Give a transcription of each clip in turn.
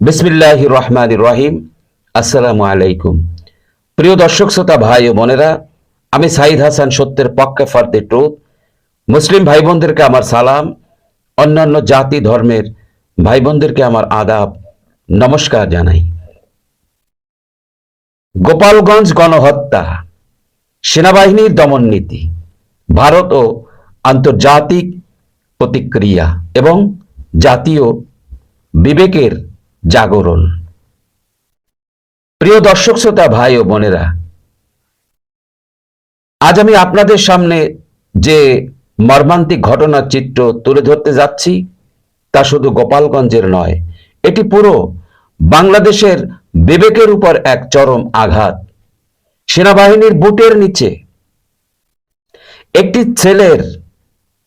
বিসমিল্লাহ রহমান রহিম আসসালামু আলাইকুম প্রিয় দর্শক, শ্রোতা, ভাই ও বোনেরা, আমি সাইদ হাসান সত্যের পক্ষে ফর দি ট্রুথ। মুসলিম ভাই বোনদেরকে আমার সালাম, অন্যান্য জাতি ধর্মের ভাই বোনদেরকে আমার আদাব, নমস্কার জানাই। গোপালগঞ্জ গণহত্যা, সেনাবাহিনীর দমন নীতি, ভারত ও আন্তর্জাতিক প্রতিক্রিয়া এবং জাতীয় বিবেকের জাগরণ। প্রিয় দর্শক, শ্রোতা, ভাই ও বোনেরা, আজ আমি আপনাদের সামনে যে মর্মান্তিক ঘটনার চিত্র তুলে ধরতে যাচ্ছি, তা শুধু গোপালগঞ্জের নয়, এটি পুরো বাংলাদেশের বিবেকের উপর এক চরম আঘাত। সেনাবাহিনীর বুটের নিচে একটি ছেলের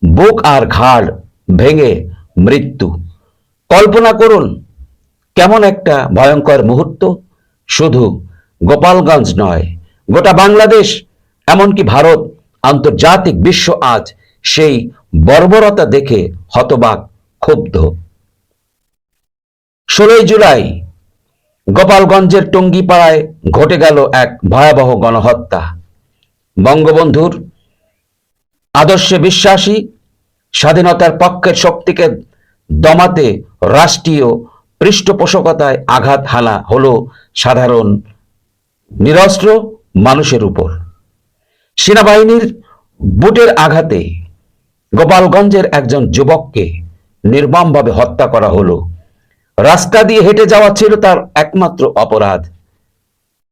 বুক আর ঘাড় ভেঙে মৃত্যু। কল্পনা করুন কেমন একটা ভয়ঙ্কর মুহূর্ত? শুধু গোপালগঞ্জ নয়, গোটা বাংলাদেশ, এমনকি ভারত, আন্তর্জাতিক বিশ্ব আজ সেই বর্বরতা দেখে হতবাক, ক্ষুব্ধ। ষোলোই জুলাই, গোপালগঞ্জের টঙ্গিপাড়ায় ঘটে গেল এক ভয়াবহ গণহত্যা। বঙ্গবন্ধুর আদর্শে বিশ্বাসী, স্বাধীনতার পক্ষের শক্তিকে দমাতে রাষ্ট্রীয় পৃষ্ঠপোষকতায় আঘাত হানা হলো সাধারণ নিরস্ত্র মানুষের উপর। সেনাবাহিনীর বুটের আঘাতে গোপালগঞ্জের একজন যুবককে নির্মমভাবে হত্যা করা হলো। রাস্তা দিয়ে হেঁটে যাওয়া ছিল তার একমাত্র অপরাধ।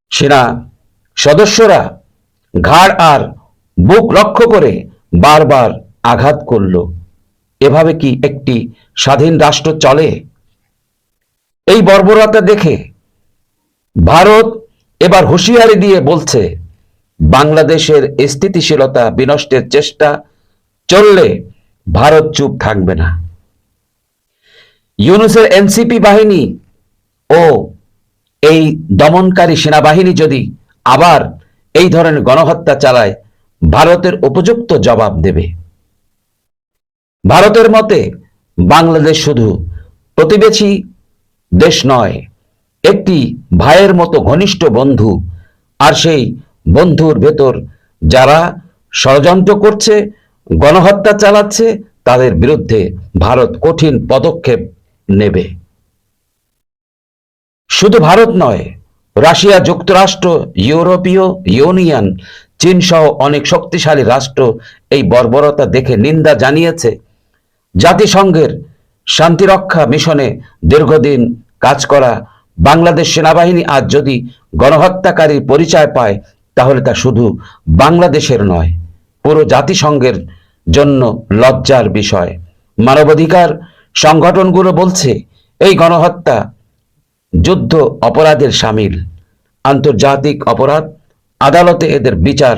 সেনা সদস্যরা ঘাড় আর বুক লক্ষ্য করে বারবার আঘাত করল। এভাবে কি একটি স্বাধীন রাষ্ট্র চলে? এই বর্বরতা দেখে ভারত এবার হুঁশিয়ারি দিয়ে বলছে, বাংলাদেশের স্থিতিশীলতা বিনষ্টের চেষ্টা চললে ভারত চুপ থাকবে না। ইউনুসের এনসিপি বাহিনী ও এই দমনকারী সেনাবাহিনী যদি আবার এই ধরনের গণহত্যা চালায়, ভারতের উপযুক্ত জবাব দেবে। ভারতের মতে বাংলাদেশ শুধু প্রতিবেশী দেশ নয়, একটি ভাইয়ের মতো ঘনিষ্ঠ বন্ধু আর সেই বন্ধুর ভেতর যারা ষড়যন্ত্র করছে, গণহত্যা চালাচ্ছে, তাদের বিরুদ্ধে ভারত কঠিন পদক্ষেপ নেবে। শুধু ভারত নয়, রাশিয়া, যুক্তরাষ্ট্র, ইউরোপীয় ইউনিয়ন চীন সহ অনেক শক্তিশালী রাষ্ট্র এই বর্বরতা দেখে নিন্দা জানিয়েছে। জাতিসংঘের শান্তিরক্ষা মিশনে দীর্ঘদিন কাজ করা বাংলাদেশ সেনাবাহিনী আজ যদি গণহত্যাকারীর পরিচয় পায়, তাহলে তা শুধু বাংলাদেশের নয়, পুরো জাতিসংঘের জন্য লজ্জার বিষয়। মানবাধিকার সংগঠনগুলো বলছে, এই গণহত্যা যুদ্ধ অপরাধের সামিল। আন্তর্জাতিক অপরাধ আদালতে এদের বিচার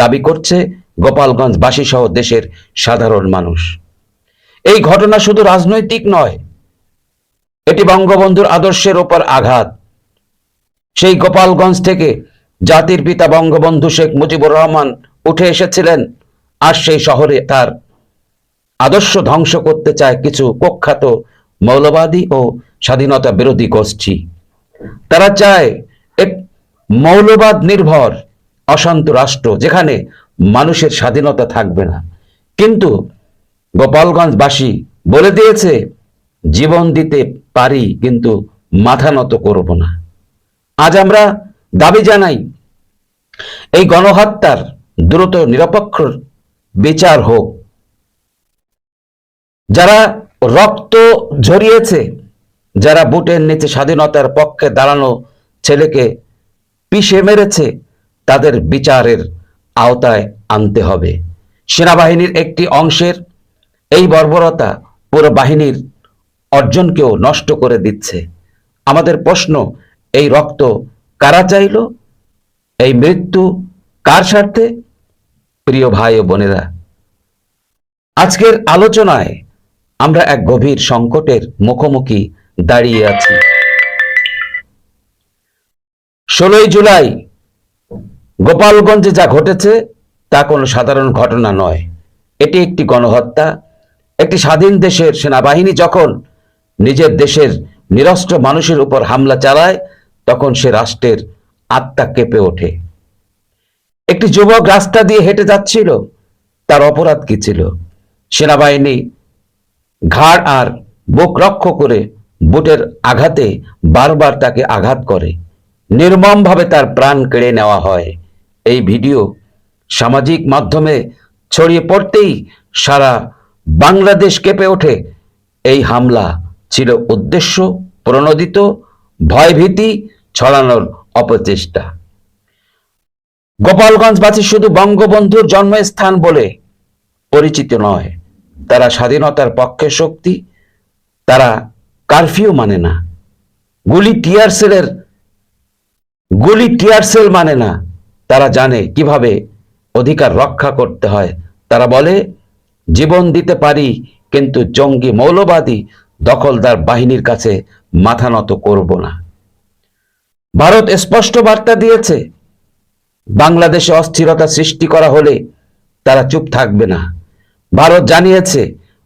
দাবি করছে গোপালগঞ্জবাসী সহ দেশের সাধারণ মানুষ। এই ঘটনা শুধু রাজনৈতিক নয়, এটি বঙ্গবন্ধুর আদর্শের ওপর আঘাত। সেই গোপালগঞ্জ থেকে জাতির পিতা বঙ্গবন্ধু শেখ মুজিবুর রহমান উঠে এসেছিলেন আর সেই শহরে তার আদর্শ ধ্বংস করতে চায় কিছু কুখ্যাত মৌলবাদী ও স্বাধীনতা বিরোধী গোষ্ঠী। তারা চায় এক মৌলবাদ নির্ভর, অশান্ত রাষ্ট্র, যেখানে মানুষের স্বাধীনতা থাকবে না। কিন্তু গোপালগঞ্জবাসী বলে দিয়েছে, জীবন দিতে পারি কিন্তু মাথা নত করব না। আজ আমরা দাবি জানাই, এই গণহত্যার দ্রুত নিরপেক্ষ বিচার হোক। যারা রক্ত ঝরিয়েছে, যারা বুটের নিচে স্বাধীনতার পক্ষে দাঁড়ানো ছেলেকে পিষে মেরেছে, তাদের বিচারের আওতায় আনতে হবে। সেনাবাহিনীর একটি অংশের এই বর্বরতা পুরো বাহিনীর অর্জনকেও নষ্ট করে দিচ্ছে। আমাদের প্রশ্ন, এই রক্ত কারা চাইল? এই মৃত্যু কার স্বার্থে? প্রিয় ভাই ও বোনেরা, আজকের আলোচনায় আমরা এক গভীর সংকটের মুখোমুখি দাঁড়িয়ে আছি। ষোলোই জুলাই, গোপালগঞ্জে যা ঘটেছে তা কোনো সাধারণ ঘটনা নয়। এটি একটি গণহত্যা একটি স্বাধীন দেশের সেনাবাহিনী যখন নিজের দেশের নিরস্ত্র মানুষের উপর হামলা চালায়, তখন সে রাষ্ট্রের আত্মা কেঁপে ওঠে। একটি যুবক রাস্তা দিয়ে হেঁটে যাচ্ছিল, তার অপরাধ কি ছিল? সেনাবাহিনী ঘাড় আর বুক রক্ষ করে বুটের আঘাতে বারবার তাকে আঘাত করে। নির্মমভাবে তার প্রাণ কেড়ে নেওয়া হয়। এই ভিডিও সামাজিক মাধ্যমে ছড়িয়ে পড়তেই সারা বাংলাদেশ কেঁপে ওঠে। এই হামলা ছিল উদ্দেশ্য, প্রণোদিত, ভয়ভীতি ছড়ানোর অপচেষ্টা। গোপালগঞ্জবাসী শুধু বঙ্গবন্ধুর জন্মস্থান বলে পরিচিত নয়, তারা স্বাধীনতার পক্ষে শক্তি, তারা কারফিউ মানে না। গুলি টিয়ার সেলের, গুলি টিয়ার সেল মানে না। তারা জানে কীভাবে অধিকার রক্ষা করতে হয়। তারা বলে জীবন দিতে পারি, কিন্তু জঙ্গি মৌলবাদী দখলদার বাহিনীর কাছে মাথা নত করব না। ভারত স্পষ্ট বার্তা দিয়েছে, বাংলাদেশে অস্থিরতা সৃষ্টি করা হলে তারা চুপ থাকবে না। ভারত জানিয়েছে,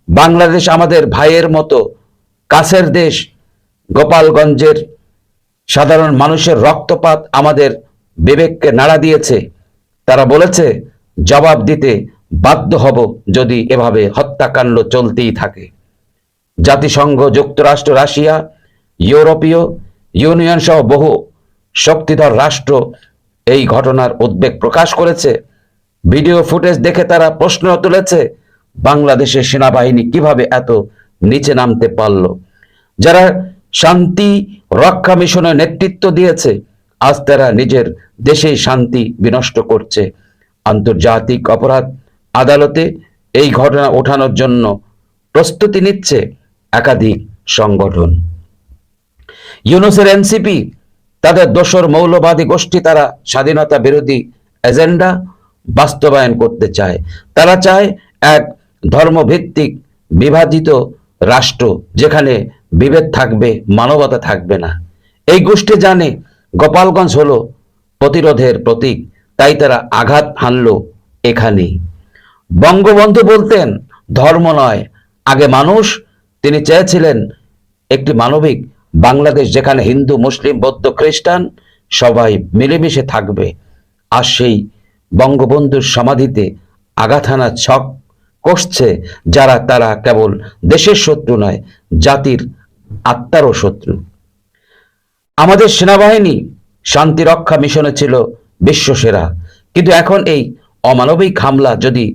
বাংলাদেশ আমাদের ভাইয়ের মতো কাছের দেশ। গোপালগঞ্জের সাধারণ মানুষের রক্তপাত আমাদের বিবেককে নাড়া দিয়েছে। তারা বলেছে, জবাব দিতে বাধ্য হব যদি এভাবে হত্যাকাণ্ড চলতেই থাকে। জাতিসংঘ, যুক্তরাষ্ট্র, রাশিয়া, ইউরোপীয় ইউনিয়ন সহ বহু শক্তিধর রাষ্ট্র এই ঘটনার উদ্বেগ প্রকাশ করেছে। ভিডিও ফুটেজ দেখে তারা প্রশ্ন তুলেছে, বাংলাদেশের সেনাবাহিনী কীভাবে এত নিচে নামতে পারল? যারা শান্তি রক্ষা মিশনের নেতৃত্ব দিয়েছে, আজ তারা নিজের দেশেই শান্তি বিনষ্ট করছে। আন্তর্জাতিক অপরাধ আদালতে এই ঘটনা ওঠানোর জন্য প্রস্তুতি নিচ্ছে একাধিক সংগঠন। ইউনুসের এনসিপি তাদের দোসর মৌলবাদী গোষ্ঠী তারা স্বাধীনতা বিরোধী এজেন্ডা বাস্তবায়ন করতে চায়। তারা চায় এক ধর্মভিত্তিক বিভাজিত রাষ্ট্র যেখানে বিভেদ থাকবে, মানবতা থাকবে না। এই গোষ্ঠী জানে গোপালগঞ্জ হলো প্রতিরোধের প্রতীক, তাই তারা আঘাত হানল এখানেই। বঙ্গবন্ধু বলতেন, ধর্ম নয়। আগে মানুষ, তিনি চেয়েছিলেন একটি মানবিক বাংলাদেশ যেখানে হিন্দু, মুসলিম, বৌদ্ধ, খ্রিস্টান সবাই মিলেমিশে থাকবে। আর সেই বঙ্গবন্ধুর সমাধিতে হানার ছক কষছে যারা, তারা কেবল দেশের শত্রু নয়, জাতির আত্মারও শত্রু। আমাদের সেনাবাহিনী শান্তি রক্ষা মিশনে ছিল বিশ্বসেরা। কিন্তু এখন এই অমানবিক হামলা যদি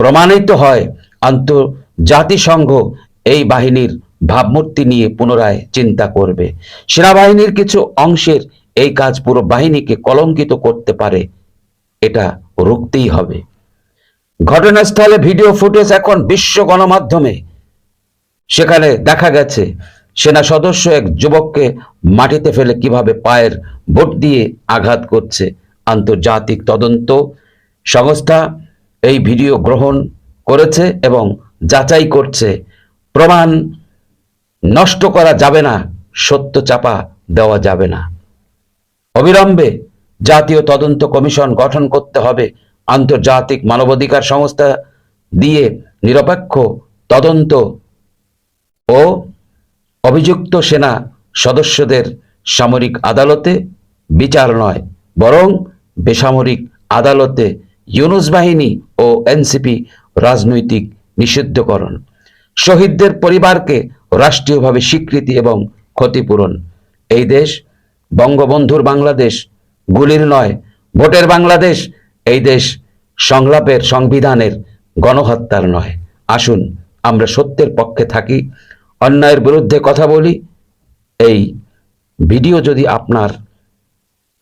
প্রমাণিত হয় আন্তর্জাতিসংঘ এই বাহিনীর ভাবমূর্তি নিয়ে পুনরায় চিন্তা করবে। সেনাবাহিনীর কিছু অংশের এই কাজ পুরো বাহিনীকে কলঙ্কিত করতে পারে, এটা রুখতেই হবে। ঘটনাস্থলে ভিডিও ফুটেজ এখন বিশ্ব গণমাধ্যমে। সেখানে দেখা গেছে, সেনা সদস্য এক যুবককে মাটিতে ফেলে কীভাবে পায়ের বোট দিয়ে আঘাত করছে। আন্তর্জাতিক তদন্ত সংস্থা এই ভিডিও গ্রহণ করেছে এবং যাচাই করছে। প্রমাণ নষ্ট করা যাবে না, সত্য চাপা দেওয়া যাবে না। অবিলম্বে জাতীয় তদন্ত কমিশন গঠন করতে হবে। আন্তর্জাতিক মানবাধিকার সংস্থা দিয়ে নিরপেক্ষ তদন্ত ও অভিযুক্ত সেনা সদস্যদের সামরিক আদালতে বিচার নয়, বরং বেসামরিক আদালতে ইউনুস বাহিনী ও এনসিপি রাজনৈতিক নিষিদ্ধকরণ। শহীদদের পরিবারকে রাষ্ট্রীয়ভাবে স্বীকৃতি এবং ক্ষতিপূরণ। এই দেশ বঙ্গবন্ধুর বাংলাদেশ, গুলির নয়, ভোটের বাংলাদেশ, এই দেশ সংলাপের সংবিধানের গণহত্যার নয়। আসুন, আমরা সত্যের পক্ষে থাকি, অন্যায়ের বিরুদ্ধে কথা বলি। এই ভিডিও যদি আপনার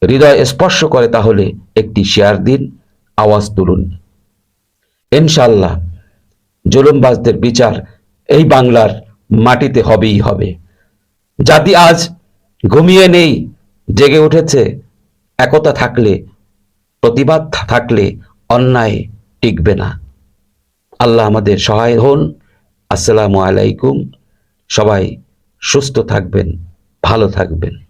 হৃদয় স্পর্শ করে, তাহলে একটি শেয়ার দিন, আওয়াজ তুলুন। ইনশাল্লাহ জুলুমবাজদের বিচার এই বাংলার মাটিতে হবেই হবে। জাতি আজ ঘুমিয়ে নেই, জেগে উঠেছে, একতা থাকলে, প্রতিবাদ থাকলে অন্যায় টিকবে না। আল্লাহ আমাদের সহায় হন। আসসালামু আলাইকুম। সবাই সুস্থ থাকবেন, ভালো থাকবেন।